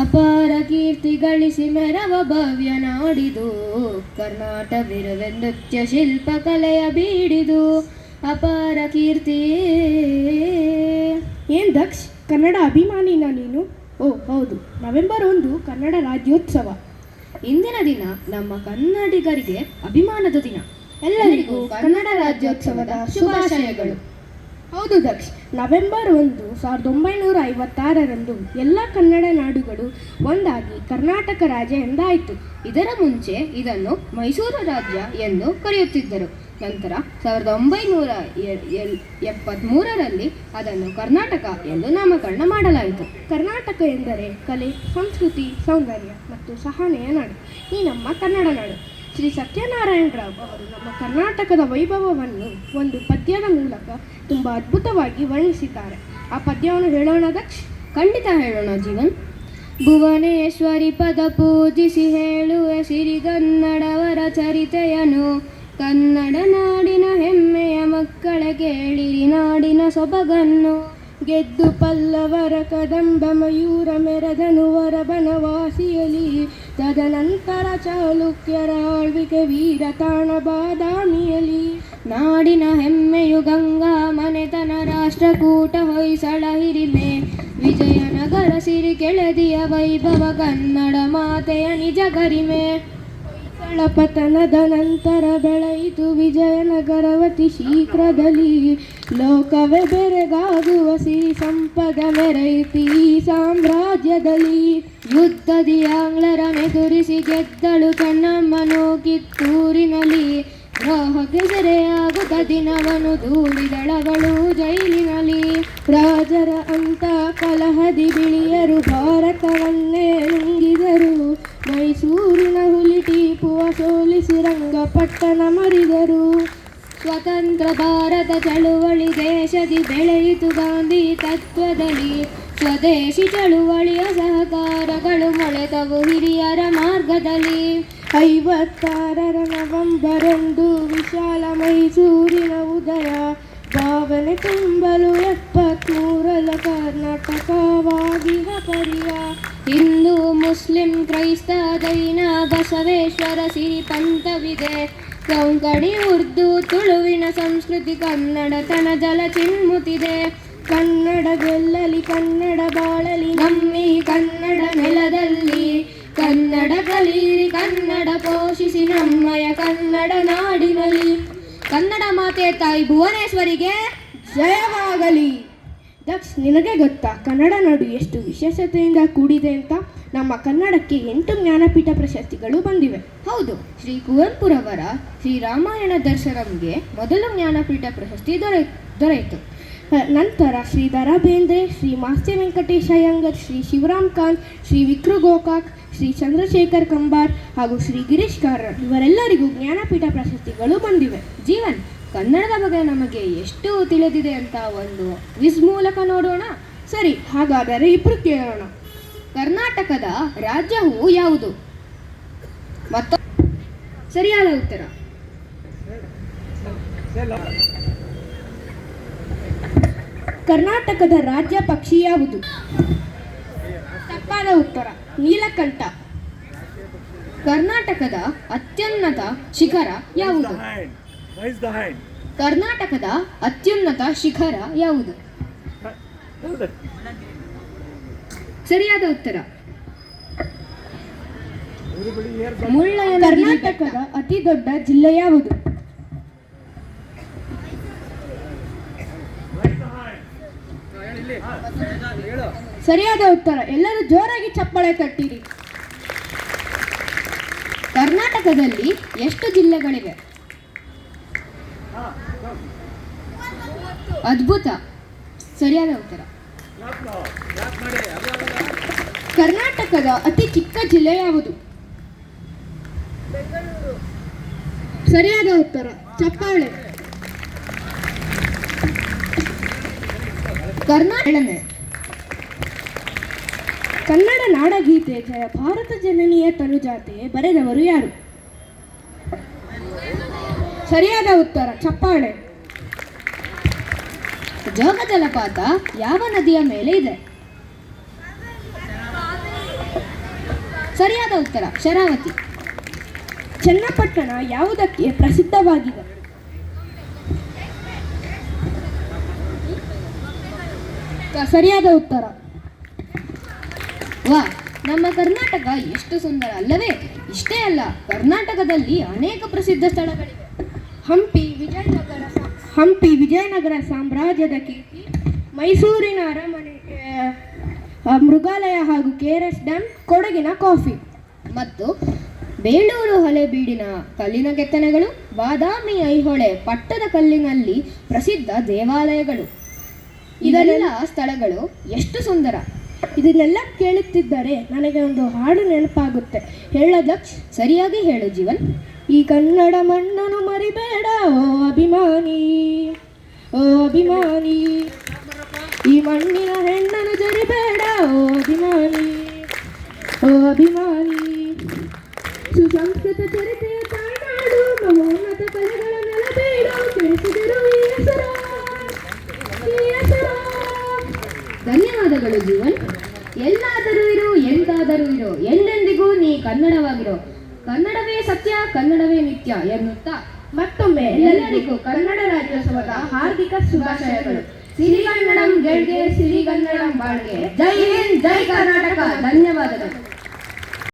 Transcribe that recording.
ಅಪಾರ ಕೀರ್ತಿ ಗಳಿಸಿ ಮೆರವ ಭವ್ಯ ನಾಡಿದು. ಕರ್ನಾಟವಿರುವೆ ನೃತ್ಯ ಶಿಲ್ಪ ಕಲೆಯ ಬೀಡಿದು. ಅಪಾರ ಕೀರ್ತಿ. ಏನ್ ದಕ್ಷ್ ಕನ್ನಡ ಅಭಿಮಾನಿನ ನೀನು? ಓ ಹೌದು. ನವೆಂಬರ್ ಒಂದು ಕನ್ನಡ ರಾಜ್ಯೋತ್ಸವ. ಇಂದಿನ ದಿನ ನಮ್ಮ ಕನ್ನಡಿಗರಿಗೆ ಅಭಿಮಾನದ ದಿನ. ಎಲ್ಲರಿಗೂ ಕನ್ನಡ ರಾಜ್ಯೋತ್ಸವದ ಶುಭಾಶಯಗಳು. ಹೌದು ದಕ್ಷ್. ನವೆಂಬರ್ ಒಂದು ಸಾವಿರದ ಒಂಬೈನೂರ ಐವತ್ತಾರರಂದು ಎಲ್ಲ ಕನ್ನಡ ನಾಡುಗಳು ಒಂದಾಗಿ ಕರ್ನಾಟಕ ರಾಜ್ಯ ಎಂದಾಯಿತು. ಇದರ ಮುಂಚೆ ಇದನ್ನು ಮೈಸೂರು ರಾಜ್ಯ ಎಂದು ಕರೆಯುತ್ತಿದ್ದರು. ನಂತರ ಸಾವಿರದ ಒಂಬೈನೂರ ಎಪ್ಪತ್ತ್ಮೂರರಲ್ಲಿ ಅದನ್ನು ಕರ್ನಾಟಕ ಎಂದು ನಾಮಕರಣ ಮಾಡಲಾಯಿತು. ಕರ್ನಾಟಕ ಎಂದರೆ ಕಲೆ, ಸಂಸ್ಕೃತಿ, ಸೌಂದರ್ಯ ಮತ್ತು ಸಹನೆಯ ನಾಡು. ಈ ನಮ್ಮ ಕನ್ನಡ ನಾಡು. ಶ್ರೀ ಸತ್ಯನಾರಾಯಣ ರಾವ್ ಅವರು ನಮ್ಮ ಕರ್ನಾಟಕದ ವೈಭವವನ್ನು ಒಂದು ಪದ್ಯದ ಮೂಲಕ ತುಂಬ ಅದ್ಭುತವಾಗಿ ವರ್ಣಿಸಿದ್ದಾರೆ. ಆ ಪದ್ಯವನ್ನು ಹೇಳೋಣ ದಕ್ಷ. ಖಂಡಿತ ಹೇಳೋಣ ಜೀವನ್. ಭುವನೇಶ್ವರಿ ಪದ ಪೂಜಿಸಿ ಹೇಳುವೆ ಸಿರಿಗನ್ನಡವರ ಚರಿತೆಯನು ಕನ್ನಡ ನಾಡಿನ ಹೆಮ್ಮೆಯ ಮಕ್ಕಳ ಕೇಳಿರಿ ನಾಡಿನ ಸೊಬಗನ್ನು. ಗೆದ್ದು ಪಲ್ಲವರ ಕದಂಬ ಮಯೂರ ಮೆರದನುವರ ಬನವಾಸಿಯಲಿ ತದನಂತರ ಚಾಲುಕ್ಯರ ಆಳ್ವಿಕೆ ವೀರ ತಾಣ ಬಾದಾಮಿಯಲಿ ನಾಡಿನ ಹೆಮ್ಮೆಯು ಗಂಗಾ ಮನೆತನ ರಾಷ್ಟ್ರಕೂಟ ಹೊಯ್ಸಳ ಹಿರಿಮೆ. ವಿಜಯನಗರ ಸಿರಿ ಕೆಳದಿಯ ವೈಭವ ಕನ್ನಡ ಮಾತೆಯ ನಿಜ ಗರಿಮೆ ಹೊಯ್ಸಳ ಪತನದ ನಂತರ ಬೆಳೆಯಿತು ವಿಜಯನಗರವತಿ ಶೀಘ್ರದಲ್ಲಿ. ಲೋಕವೇ ಬೆರೆಗಾಗುವ ಸಿರಿ ಸಂಪದ ಮೆರೆಯಿತು ಸಾಮ್ರಾಜ್ಯದಲ್ಲಿ. ಯುದ್ಧದಿ ಆಂಗ್ಲರ ಮೆದುರಿಸಿ ಗೆದ್ದಳು ಕಣ್ಣಮ್ಮನೋ ಕಿತ್ತೂರಿನಲ್ಲಿ. ದ್ರೋಹಕ್ಕೆ ಸೆರೆಯಾಗುತ್ತ ದಿನವನು ದೂಡಿದಳವಳು ಜೈಲಿನಲ್ಲಿ. ರಾಜರ ಅಂತ ಕಲಹದಿ ಬಿಳಿಯರು ಭಾರತವನ್ನೇ ರಂಗಪಟ್ಟಣ ಮರಿದರು ಸ್ವತಂತ್ರ ಭಾರತ ಚಳುವಳಿ ದೇಶದಿ ಬೆಳೆಯಿತು ಗಾಂಧಿ ತತ್ವದಲ್ಲಿ. ಸ್ವದೇಶಿ ಚಳುವಳಿಯ ಸಹಕಾರಗಳು ಮೊಳೆತವು ಹಿರಿಯರ ಮಾರ್ಗದಲ್ಲಿ. ಐವತ್ತಾರರ ನವೆಂಬರಂದು ವಿಶಾಲ ಮೈಸೂರಿನ ಉದಯ. ಭಾವನೆ ತುಂಬಲು ಎಪ್ಪತ್ಮೂರರ ಕರ್ನಾಟಕವಾಗಿನ ಬಸವೇಶ್ವರ ಸಿರಿ ಪಂಥವಿದೆ ಕೊಂಕಣಿ ಉರ್ದು, ತುಳುವಿನ ಸಂಸ್ಕೃತಿ ಕನ್ನಡತನ ಜಲ ಚಿನ್ಮುತ್ತಿದೆ ಕನ್ನಡ ಗೆಲ್ಲಲಿ ಕನ್ನಡ ಬಾಳಲಿ, ನಮ್ಮಿ ಕನ್ನಡ ನೆಲದಲ್ಲಿ. ಕನ್ನಡ ಕಲೀರಿ, ಕನ್ನಡ ಪೋಷಿಸಿ, ನಮ್ಮಯ ಕನ್ನಡ ನಾಡಿನಲ್ಲಿ. ಕನ್ನಡ ಮಾತೆ ತಾಯಿ ಭುವನೇಶ್ವರಿಗೆ ಜಯವಾಗಲಿ. ದಕ್ಷ, ನಿನಗೆ ಗೊತ್ತಾ, ಕನ್ನಡ ನಾಡು ಎಷ್ಟು ವಿಶೇಷತೆಯಿಂದ ಕೂಡಿದೆ ಅಂತ? ನಮ್ಮ ಕನ್ನಡಕ್ಕೆ ಎಂಟು ಜ್ಞಾನಪೀಠ ಪ್ರಶಸ್ತಿಗಳು ಬಂದಿವೆ. ಹೌದು. ಶ್ರೀ ಕುವೆಂಪುರವರ ಶ್ರೀ ರಾಮಾಯಣ ದರ್ಶನಂಗೆ ಮೊದಲು ಜ್ಞಾನಪೀಠ ಪ್ರಶಸ್ತಿ ದೊರೆ, ದೊರೆಯಿತು. ನಂತರ ಶ್ರೀ ದರಾಬೇಂದ್ರೆ ಬೇಂದ್ರೆ ಶ್ರೀ ಮಾಸ್ತಿ ವೆಂಕಟೇಶ ಅಯ್ಯಂಗರ್ ಶ್ರೀ ಶಿವರಾಮ್ ಕಾಂತ್ ಶ್ರೀ ವಿಕ್ರು ಗೋಕಾಕ್, ಶ್ರೀ ಚಂದ್ರಶೇಖರ್ ಕಂಬಾರ್ ಹಾಗೂ ಶ್ರೀ ಗಿರೀಶ್ ಕಾರ್ನಾಡ್ ಇವರೆಲ್ಲರಿಗೂ ಜ್ಞಾನಪೀಠ ಪ್ರಶಸ್ತಿಗಳು ಬಂದಿವೆ. ಜೀವನ್, ಕನ್ನಡದ ಬಗ್ಗೆ ನಮಗೆ ಎಷ್ಟು ತಿಳಿದಿದೆ ಅಂತ ಒಂದು ವಿಸ್ ಮೂಲಕ ನೋಡೋಣ? ಸರಿ, ಹಾಗಾದರೆ ಇಬ್ಬರು ಕೇಳೋಣ. ಕರ್ನಾಟಕದ ರಾಜ್ಯವು ಯಾವುದು? ಮತ್ತು ಸರಿಯಾದ ಉತ್ತರ. ಕರ್ನಾಟಕದ ರಾಜ್ಯ ಪಕ್ಷಿ ಯಾವುದು? ತಪ್ಪಾದ ಉತ್ತರ. ನೀಲಕಂಠ. ಕರ್ನಾಟಕದ ಅತ್ಯುನ್ನತ ಶಿಖರ ಯಾವುದು. ಕರ್ನಾಟಕದ ಅತ್ಯುನ್ನತ ಶಿಖರ ಯಾವುದು. ಸರಿಯಾದ ಉತ್ತರ. ಕರ್ನಾಟಕದ ಅತಿ ದೊಡ್ಡ ಜಿಲ್ಲೆ ಯಾವುದು? ಸರಿಯಾದ ಉತ್ತರ. ಎಲ್ಲರೂ ಜೋರಾಗಿ ಚಪ್ಪಳೆ ತಟ್ಟಿರಿ. ಕರ್ನಾಟಕದಲ್ಲಿ ಎಷ್ಟು ಜಿಲ್ಲೆಗಳಿವೆ? ಅದ್ಭುತ. ಸರಿಯಾದ ಉತ್ತರ. ಕರ್ನಾಟಕದ ಅತಿ ಚಿಕ್ಕ ಜಿಲ್ಲೆ ಯಾವುದು? ಸರಿಯಾದ ಉತ್ತರ ಚಪ್ಪಾಳೆ. ಕರ್ನಾಟಕ ಕನ್ನಡ ನಾಡಗೀತೆ ಜಯ ಭಾರತ ಜನನಿಯ ತನುಜಾತೆ ಬರೆದವರು ಯಾರು? ಸರಿಯಾದ ಉತ್ತರ ಚಪ್ಪಾಳೆ. ಜೋಗ ಜಲಪಾತ ಯಾವ ನದಿಯ ಮೇಲೆ ಇದೆ? ಸರಿಯಾದ ಉತ್ತರ. ಶರಾವತಿ. ಚನ್ನಪಟ್ಟಣ ಯಾವುದಕ್ಕೆ ಪ್ರಸಿದ್ಧವಾಗಿದೆ? ಸರಿಯಾದ ಉತ್ತರ. ವಾ, ನಮ್ಮ ಕರ್ನಾಟಕ ಎಷ್ಟು ಸುಂದರ ಅಲ್ಲವೇ? ಇಷ್ಟೇ ಅಲ್ಲ, ಕರ್ನಾಟಕದಲ್ಲಿ ಅನೇಕ ಪ್ರಸಿದ್ಧ ಸ್ಥಳಗಳಿವೆ. ಹಂಪಿ ವಿಜಯನಗರ ಹಂಪಿ ವಿಜಯನಗರ ಸಾಮ್ರಾಜ್ಯದ ಕೀರ್ತಿ, ಮೈಸೂರಿನ ಅರಮನೆ ಮೃಗಾಲಯ ಹಾಗೂ ಕೆ ಆರ್ ಎಸ್ ಡ್ಯಾಮ್ ಕೊಡಗಿನ ಕಾಫಿ. ಮತ್ತು ಬೇಳೂರು ಹಳೆಬೀಡಿನ ಕಲ್ಲಿನ ಕೆತ್ತನೆಗಳು, ಬಾದಾಮಿ ಐಹೊಳೆ ಪಟ್ಟದ ಕಲ್ಲಿನಲ್ಲಿ ಪ್ರಸಿದ್ಧ ದೇವಾಲಯಗಳು. ಇದೆಲ್ಲ ಸ್ಥಳಗಳು ಎಷ್ಟು ಸುಂದರ. ಇದನ್ನೆಲ್ಲ ಕೇಳುತ್ತಿದ್ದರೆ ನನಗೆ ಒಂದು ಹಾಡು ನೆನಪಾಗುತ್ತೆ. ಹೇಳೋದಕ್ಷ ಸರಿಯಾಗಿ ಹೇಳು ಜೀವನ್. ಈ ಕನ್ನಡ ಮಣ್ಣನ್ನು ಮರಿಬೇಡ, ಓ ಅಭಿಮಾನಿ ಓ ಅಭಿಮಾನಿ. ಈ ಮಣ್ಣಿನ ಹೆಣ್ಣನ್ನು ಜರಿಬೇಡ ಓ ಅಭಿಮಾನಿ ಓ ಅಭಿಮಾನಿ. ಸುಸಂಸ್ಕೃತ ಚರಿತೆಯ ತಾಯ್ನಾಡು, ಮಹೋನ್ನತ ಕಲೆಗಳ ನೆಲಬೇಡ, ತಿಳಿಸಿದರು ಈ ಹೆಸರ. ಧನ್ಯವಾದಗಳು ಜೀವನ್. ಎಲ್ಲಾದರೂ ಇರು, ಎಂತಾದರೂ ಇರು, ಎಂದೆಂದಿಗೂ ನೀ ಕನ್ನಡವಾಗಿರೋ. ಕನ್ನಡವೇ ಸತ್ಯ, ಕನ್ನಡವೇ ನಿತ್ಯ ಎನ್ನುತ್ತಾ ಮತ್ತೊಮ್ಮೆ ಎಲ್ಲರಿಗೂ ಕನ್ನಡ ರಾಜ್ಯೋತ್ಸವದ ಹಾರ್ದಿಕ ಶುಭಾಶಯಗಳು. ಸಿರಿಗನ್ನಡಂ ಗೆಳ್ಗೆ ಸಿರಿಗನ್ನಡಂ ಬಾಳ್ಗೆ. ಜೈ ಹಿಂದ್ ಜೈ ಕರ್ನಾಟಕ. ಧನ್ಯವಾದಗಳು.